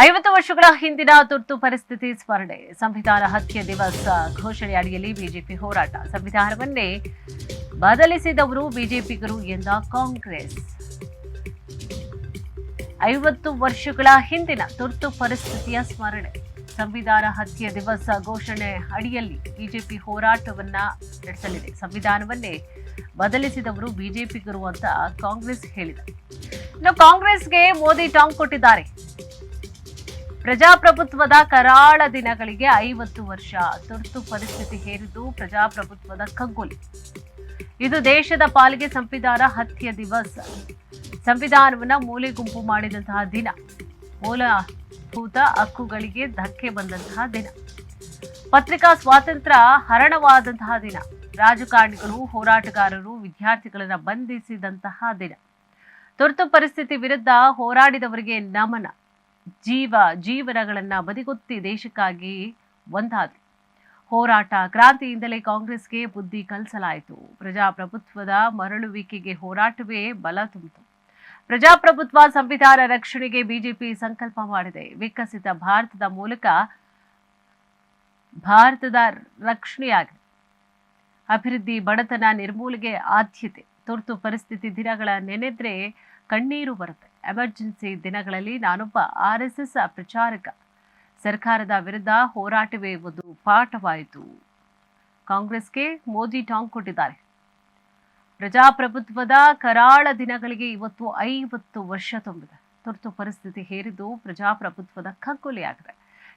ಐವತ್ತು ವರ್ಷಗಳ ಹಿಂದಿನ ತುರ್ತು ಪರಿಸ್ಥಿತಿ ಸ್ಮರಣೆ. ಸಂವಿಧಾನ ಹತ್ಯೆ ದಿವಸ ಘೋಷಣೆ ಅಡಿಯಲ್ಲಿ ಬಿಜೆಪಿ ಹೋರಾಟ. ಸಂವಿಧಾನವನ್ನೇ ಬದಲಿಸಿದವರು ಬಿಜೆಪಿಗರು ಎಂದ ಕಾಂಗ್ರೆಸ್. ಐವತ್ತು ವರ್ಷಗಳ ಹಿಂದಿನ ತುರ್ತು ಪರಿಸ್ಥಿತಿಯ ಸ್ಮರಣೆ. ಸಂವಿಧಾನ ಹತ್ಯೆ ದಿವಸ ಘೋಷಣೆ ಅಡಿಯಲ್ಲಿ ಬಿಜೆಪಿ ಹೋರಾಟವನ್ನ ನಡೆಸಲಿದೆ. ಸಂವಿಧಾನವನ್ನೇ ಬದಲಿಸಿದವರು ಬಿಜೆಪಿಗರು ಅಂತ ಕಾಂಗ್ರೆಸ್ ಹೇಳಿದೆ. ಇನ್ನು ಕಾಂಗ್ರೆಸ್ಗೆ ಮೋದಿ ಟಾಂಗ್ ಕೊಟ್ಟಿದ್ದಾರೆ. ಪ್ರಜಾಪ್ರಭುತ್ವದ ಕರಾಳ ದಿನಗಳಿಗೆ ಐವತ್ತು ವರ್ಷ. ತುರ್ತು ಪರಿಸ್ಥಿತಿ ಹೇರಿದ್ದು ಪ್ರಜಾಪ್ರಭುತ್ವದ ಕಗ್ಗೊಲಿ. ಇದು ದೇಶದ ಪಾಲಿಗೆ ಸಂವಿಧಾನ ಹತ್ಯೆ ದಿವಸ. ಸಂವಿಧಾನವನ್ನ ಮೂಲೆ ಗುಂಪು ಮಾಡಿದಂತಹ ದಿನ. ಮೂಲಭೂತ ಹಕ್ಕುಗಳಿಗೆ ಧಕ್ಕೆ ಬಂದಂತಹ ದಿನ. ಪತ್ರಿಕಾ ಸ್ವಾತಂತ್ರ್ಯ ಹರಣವಾದಂತಹ ದಿನ. ರಾಜಕಾರಣಿಗಳು, ಹೋರಾಟಗಾರರು, ವಿದ್ಯಾರ್ಥಿಗಳನ್ನ ಬಂಧಿಸಿದಂತಹ ದಿನ. ತುರ್ತು ಪರಿಸ್ಥಿತಿ ವಿರುದ್ಧ ಹೋರಾಡಿದವರಿಗೆ ನಮನ. ಜೀವ ಜೀವನಗಳನ್ನ ಬದಿಗೊತ್ತಿ ದೇಶಕ್ಕಾಗಿ ಒಂದಾದ್ರು ಹೋರಾಟ ಕ್ರಾಂತಿಯಿಂದಲೇ ಕಾಂಗ್ರೆಸ್ಗೆ ಬುದ್ಧಿ ಕಲಿಸಲಾಯಿತು. ಪ್ರಜಾಪ್ರಭುತ್ವದ ಮರಳುವಿಕೆಗೆ ಹೋರಾಟವೇ ಬಲ ತುಂಬಿತು. ಪ್ರಜಾಪ್ರಭುತ್ವ ಸಂವಿಧಾನ ರಕ್ಷಣೆಗೆ ಬಿಜೆಪಿ ಸಂಕಲ್ಪ ಮಾಡಿದೆ. ವಿಕಸಿತ ಭಾರತದ ಮೂಲಕ ಭಾರತದ ರಕ್ಷಣೆಯಾಗಿದೆ ಅಭಿವೃದ್ಧಿ ಬಡತನ ನಿರ್ಮೂಲನೆಗೆ ಆದ್ಯತೆ. ತುರ್ತು ಪರಿಸ್ಥಿತಿ ದಿನಗಳ ನೆನೆದ್ರೆ ಕಣ್ಣೀರು ಬರುತ್ತೆ. ಎಮರ್ಜೆನ್ಸಿ ದಿನಗಳಲ್ಲಿ ನಾನೊಬ್ಬ ಆರ್ ಎಸ್ ಎಸ್ ಪ್ರಚಾರಕ ಸರ್ಕಾರದ ವಿರುದ್ಧ ಹೋರಾಟವೇ ಒಂದು ಪಾಠವಾಯಿತು. ಕಾಂಗ್ರೆಸ್ಗೆ ಮೋದಿ ಟಾಂಗ್ ಕೊಟ್ಟಿದ್ದಾರೆ. ಪ್ರಜಾಪ್ರಭುತ್ವದ ಕರಾಳ ದಿನಗಳಿಗೆ ಇವತ್ತು ಐವತ್ತು ವರ್ಷ ತುಂಬಿದೆ. ತುರ್ತು ಪರಿಸ್ಥಿತಿ ಹೇರಿದ್ದು ಪ್ರಜಾಪ್ರಭುತ್ವದ ಕಗ್ಗೊಲೆಯಾಗಿದೆ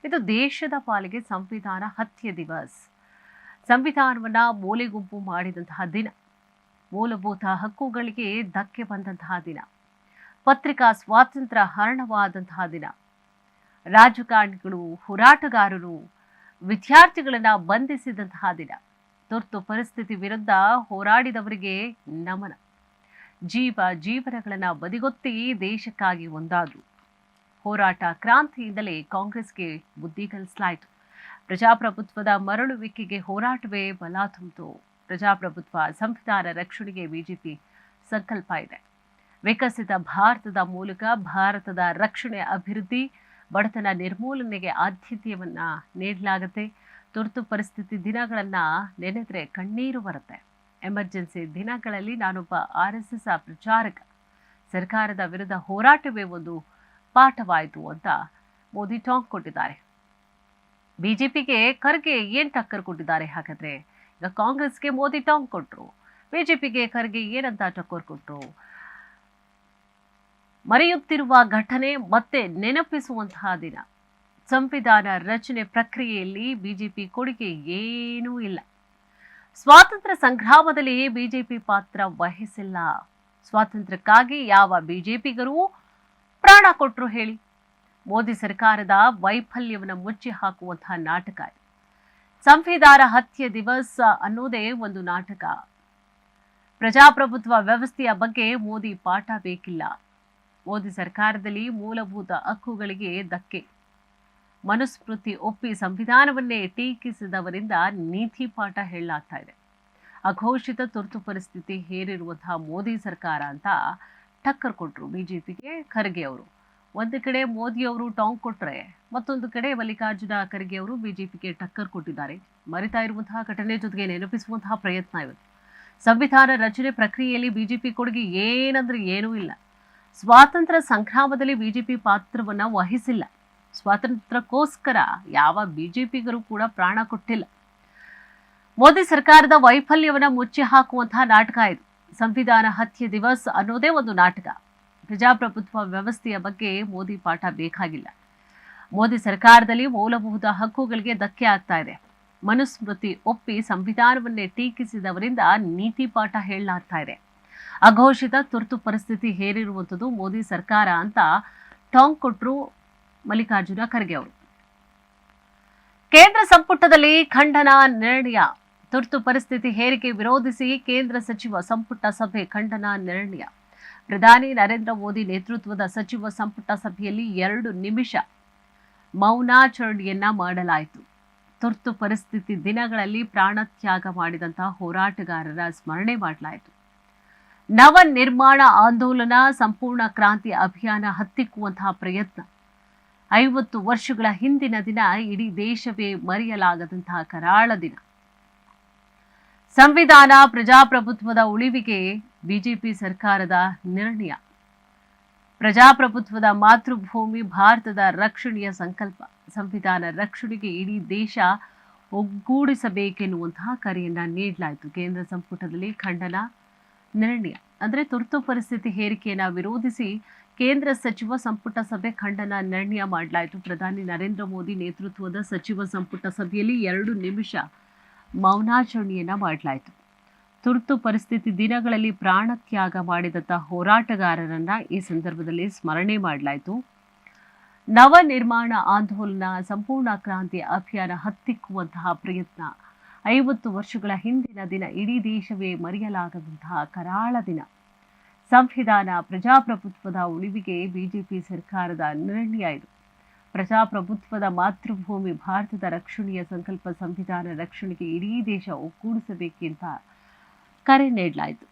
ಇದು ದೇಶದ ಪಾಲಿಗೆ ಸಂವಿಧಾನ ಹತ್ಯೆ ದಿವಸ್. ಸಂವಿಧಾನವನ್ನ ಮೂಲೆಗುಂಪು ಮಾಡಿದಂತಹ ದಿನ. ಮೂಲಭೂತ ಹಕ್ಕುಗಳಿಗೆ ಧಕ್ಕೆ ಬಂದಂತಹ ದಿನ. ಪತ್ರಿಕಾ ಸ್ವಾತಂತ್ರ್ಯ ಹರಣವಾದಂತಹ ದಿನ. ರಾಜಕಾರಣಿಗಳು, ಹೋರಾಟಗಾರರು, ವಿದ್ಯಾರ್ಥಿಗಳನ್ನ ಬಂಧಿಸಿದಂತಹ ದಿನ. ತುರ್ತು ಪರಿಸ್ಥಿತಿ ವಿರುದ್ಧ ಹೋರಾಡಿದವರಿಗೆ ನಮನ. ಜೀವ ಜೀವನಗಳನ್ನು ಬದಿಗೊತ್ತಿ ದೇಶಕ್ಕಾಗಿ ಒಂದಾದ್ರು. ಹೋರಾಟ ಕ್ರಾಂತಿಯಿಂದಲೇ ಕಾಂಗ್ರೆಸ್ಗೆ ಬುದ್ಧಿ ಕಲಿಸಲಾಯಿತು. ಪ್ರಜಾಪ್ರಭುತ್ವದ ಮರಳುವಿಕೆಗೆ ಹೋರಾಟವೇ ಬಲ ತುಂಬಿತು. ಪ್ರಜಾಪ್ರಭುತ್ವ, ಸಂವಿಧಾನ ರಕ್ಷಣೆಗೆ ಬಿಜೆಪಿ ಸಂಕಲ್ಪ ಇದೆ. ವಿಕಸಿತ ಭಾರತದ ಮೂಲಕ ಭಾರತದ ರಕ್ಷಣೆ, ಅಭಿವೃದ್ಧಿ, ಬಡತನ ನಿರ್ಮೂಲನೆಗೆ ಆದ್ಯತೆಯನ್ನು ನೀಡಲಾಗುತ್ತೆ. ತುರ್ತು ಪರಿಸ್ಥಿತಿ ದಿನಗಳನ್ನ ನೆನೆದ್ರೆ ಕಣ್ಣೀರು ಬರುತ್ತೆ. ಎಮರ್ಜೆನ್ಸಿ ದಿನಗಳಲ್ಲಿ ನಾನೊಬ್ಬ ಆರ್ ಎಸ್ ಎಸ್ ಪ್ರಚಾರಕ, ಸರ್ಕಾರದ ವಿರುದ್ಧ ಹೋರಾಟವೇ ಒಂದು ಪಾಠವಾಯಿತು ಅಂತ ಮೋದಿ ಟಾಂಗ್ ಕೊಟ್ಟಿದ್ದಾರೆ. ಬಿಜೆಪಿಗೆ ಖರ್ಗೆ ಏನ್ ಟಕ್ಕರ್ ಕೊಟ್ಟಿದ್ದಾರೆ ಹಾಗಾದ್ರೆ? ಈಗ ಕಾಂಗ್ರೆಸ್ಗೆ ಮೋದಿ ಟಾಂಗ್ ಕೊಟ್ರು, ಬಿಜೆಪಿಗೆ ಖರ್ಗೆ ಏನಂತ ಟಕ್ಕರ್ ಕೊಟ್ರು? ಮರೆಯುತ್ತಿರುವ ಘಟನೆ ಮತ್ತೆ ನೆನಪಿಸುವಂತಹ ದಿನ. ಸಂವಿಧಾನ ರಚನೆ ಪ್ರಕ್ರಿಯೆಯಲ್ಲಿ ಬಿಜೆಪಿ ಕೊಡುಗೆ ಏನೂ ಇಲ್ಲ. ಸ್ವಾತಂತ್ರ್ಯ ಸಂಗ್ರಾಮದಲ್ಲಿ ಬಿಜೆಪಿ ಪಾತ್ರ ವಹಿಸಿಲ್ಲ. ಸ್ವಾತಂತ್ರ್ಯಕ್ಕಾಗಿ ಯಾವ ಬಿಜೆಪಿಗರೂ ಪ್ರಾಣ ಕೊಟ್ಟರು ಹೇಳಿ. ಮೋದಿ ಸರ್ಕಾರದ ವೈಫಲ್ಯವನ್ನು ಮುಚ್ಚಿ ಹಾಕುವಂತಹ ನಾಟಕ ಸಂವಿಧಾನ ಹತ್ಯೆ ದಿವಸ ಅನ್ನೋದೇ ಒಂದು ನಾಟಕ. ಪ್ರಜಾಪ್ರಭುತ್ವ ವ್ಯವಸ್ಥೆಯ ಬಗ್ಗೆ ಮೋದಿ ಪಾಠ ಬೇಕಿಲ್ಲ. ಮೋದಿ ಸರ್ಕಾರದಲ್ಲಿ ಮೂಲಭೂತ ಹಕ್ಕುಗಳಿಗೆ ಧಕ್ಕೆ. ಮನುಸ್ಮೃತಿ ಒಪ್ಪಿ ಸಂವಿಧಾನವನ್ನೇ ಟೀಕಿಸಿದವರಿಂದ ನೀತಿ ಪಾಠ ಹೇಳಲಾಗ್ತಾ ಇದೆ. ಅಘೋಷಿತ ತುರ್ತು ಪರಿಸ್ಥಿತಿ ಹೇರಿರುವಂತಹ ಮೋದಿ ಸರ್ಕಾರ ಅಂತ ಟಕ್ಕರ್ ಕೊಟ್ರು ಬಿಜೆಪಿಗೆ ಖರ್ಗೆ ಅವರು. ಒಂದು ಕಡೆ ಮೋದಿ ಅವರು ಟಾಂಗ್ ಕೊಟ್ರೆ ಮತ್ತೊಂದು ಕಡೆ ಮಲ್ಲಿಕಾರ್ಜುನ ಖರ್ಗೆ ಅವರು ಬಿಜೆಪಿಗೆ ಟಕ್ಕರ್ ಕೊಟ್ಟಿದ್ದಾರೆ. ಮರಿತಾ ಇರುವಂತಹ ಘಟನೆ ಜೊತೆಗೆ ನೆನಪಿಸುವಂತಹ ಪ್ರಯತ್ನ ಇವತ್ತು ಸಂವಿಧಾನ ರಚನೆ ಪ್ರಕ್ರಿಯೆಯಲ್ಲಿ ಬಿಜೆಪಿ ಕೊಡುಗೆ ಏನಂದ್ರೆ ಏನೂ ಇಲ್ಲ. ಸ್ವಾತಂತ್ರ್ಯ ಸಂಗ್ರಾಮದಲ್ಲಿ ಬಿಜೆಪಿ ಪಾತ್ರವನ್ನ ವಹಿಸಿಲ್ಲ. ಸ್ವಾತಂತ್ರ್ಯಕ್ಕೋಸ್ಕರ ಯಾವ ಬಿಜೆಪಿಗರು ಕೂಡ ಪ್ರಾಣ ಕೊಟ್ಟಿಲ್ಲ. ಮೋದಿ ಸರ್ಕಾರದ ವೈಫಲ್ಯವನ್ನ ಮುಚ್ಚಿ ಹಾಕುವಂತಹ ನಾಟಕ ಇದು. ಸಂವಿಧಾನ ಹತ್ಯೆ ದಿವಸ್ ಅನ್ನೋದೇ ಒಂದು ನಾಟಕ. ಪ್ರಜಾಪ್ರಭುತ್ವ ವ್ಯವಸ್ಥೆಯ ಬಗ್ಗೆ ಮೋದಿ ಪಾಠ ಬೇಕಾಗಿಲ್ಲ. ಮೋದಿ ಸರ್ಕಾರದಲ್ಲಿ ಮೂಲಭೂತ ಹಕ್ಕುಗಳಿಗೆ ಧಕ್ಕೆ ಆಗ್ತಾ ಇದೆ. ಮನುಸ್ಮೃತಿ ಒಪ್ಪಿ ಸಂವಿಧಾನವನ್ನೇ ಟೀಕಿಸಿದವರಿಂದ ನೀತಿ ಪಾಠ ಹೇಳಲಾಗ್ತಾ ಇದೆ. ಅಘೋಷಿತ ತುರ್ತು ಪರಿಸ್ಥಿತಿ ಹೇರಿರುವಂಥದ್ದು ಮೋದಿ ಸರ್ಕಾರ ಅಂತ ಟಾಂಗ್ ಕೊಟ್ಟರು ಮಲ್ಲಿಕಾರ್ಜುನ ಖರ್ಗೆ ಅವರು. ಕೇಂದ್ರ ಸಂಪುಟದಲ್ಲಿ ಖಂಡನ ನಿರ್ಣಯ. ತುರ್ತು ಪರಿಸ್ಥಿತಿ ಹೇರಿಕೆ ವಿರೋಧಿಸಿ ಕೇಂದ್ರ ಸಚಿವ ಸಂಪುಟ ಸಭೆ ಖಂಡನ ನಿರ್ಣಯ. ಪ್ರಧಾನಿ ನರೇಂದ್ರ ಮೋದಿ ನೇತೃತ್ವದ ಸಚಿವ ಸಂಪುಟ ಸಭೆಯಲ್ಲಿ ಎರಡು ನಿಮಿಷ ಮೌನಾಚರಣೆಯನ್ನ ಮಾಡಲಾಯಿತು. ತುರ್ತು ಪರಿಸ್ಥಿತಿ ದಿನಗಳಲ್ಲಿ ಪ್ರಾಣತ್ಯಾಗ ಮಾಡಿದಂತಹ ಹೋರಾಟಗಾರರ ಸ್ಮರಣೆ ಮಾಡಲಾಯಿತು. ನವ ನಿರ್ಮಾಣ ಆಂದೋಲನ, ಸಂಪೂರ್ಣ ಕ್ರಾಂತಿ ಅಭಿಯಾನ ಹತ್ತಿಕ್ಕುವಂತಹ ಪ್ರಯತ್ನ. ಐವತ್ತು ವರ್ಷಗಳ ಹಿಂದಿನ ದಿನ ಇಡೀ ದೇಶವೇ ಮರೆಯಲಾಗದಂತಹ ಕರಾಳ ದಿನ. ಸಂವಿಧಾನ, ಪ್ರಜಾಪ್ರಭುತ್ವದ ಉಳಿವಿಗೆ ಬಿಜೆಪಿ ಸರ್ಕಾರದ ನಿರ್ಣಯ. ಪ್ರಜಾಪ್ರಭುತ್ವದ ಮಾತೃಭೂಮಿ ಭಾರತದ ರಕ್ಷಣೆಯ ಸಂಕಲ್ಪ. ಸಂವಿಧಾನ ರಕ್ಷಣೆಗೆ ಇಡೀ ದೇಶ ಒಗ್ಗೂಡಿಸಬೇಕೆನ್ನುವಂತಹ ಕರೆಯನ್ನ ನೀಡಲಾಯಿತು. ಕೇಂದ್ರ ಸಂಪುಟದಲ್ಲಿ ಖಂಡನ ನಿರ್ಣಯ. ಅಂದರೆ ತುರ್ತು ಪರಿಸ್ಥಿತಿ ಹೇರಿಕೆಯನ್ನು ವಿರೋಧಿಸಿ ಕೇಂದ್ರ ಸಚಿವ ಸಂಪುಟ ಸಭೆ ಖಂಡನ ನಿರ್ಣಯ ಮಾಡಲಾಯಿತು. ಪ್ರಧಾನಿ ನರೇಂದ್ರ ಮೋದಿ ನೇತೃತ್ವದ ಸಚಿವ ಸಂಪುಟ ಸಭೆಯಲ್ಲಿ ಎರಡು ನಿಮಿಷ ಮೌನಾಚರಣೆಯನ್ನು ಮಾಡಲಾಯಿತು. ತುರ್ತು ಪರಿಸ್ಥಿತಿ ದಿನಗಳಲ್ಲಿ ಪ್ರಾಣತ್ಯಾಗ ಮಾಡಿದಂಥ ಹೋರಾಟಗಾರರನ್ನ ಈ ಸಂದರ್ಭದಲ್ಲಿ ಸ್ಮರಣೆ ಮಾಡಲಾಯಿತು. ನವ ನಿರ್ಮಾಣ ಆಂದೋಲನ, ಸಂಪೂರ್ಣ ಕ್ರಾಂತಿ ಅಭಿಯಾನ ಹತ್ತಿಕ್ಕುವಂತಹ ಪ್ರಯತ್ನ ಐವತ್ತು ವರ್ಷಗಳ ಹಿಂದಿನ ದಿನ ಇಡೀ ದೇಶವೇ ಮರೆಯಲಾಗದಂತಹ ಕರಾಳ ದಿನ. ಸಂವಿಧಾನ, ಪ್ರಜಾಪ್ರಭುತ್ವದ ಉಳಿವಿಗೆ ಬಿಜೆಪಿ ಸರ್ಕಾರದ ನಿರ್ಣಯ ಇದು. ಪ್ರಜಾಪ್ರಭುತ್ವದ ಮಾತೃಭೂಮಿ ಭಾರತದ ರಕ್ಷಣೆಯ ಸಂಕಲ್ಪ ಸಂವಿಧಾನ ರಕ್ಷಣೆಗೆ ಇಡೀ ದೇಶ ಒಗ್ಗೂಡಿಸಬೇಕೆಂತ ಕರೆ ನೀಡಲಾಯಿತು.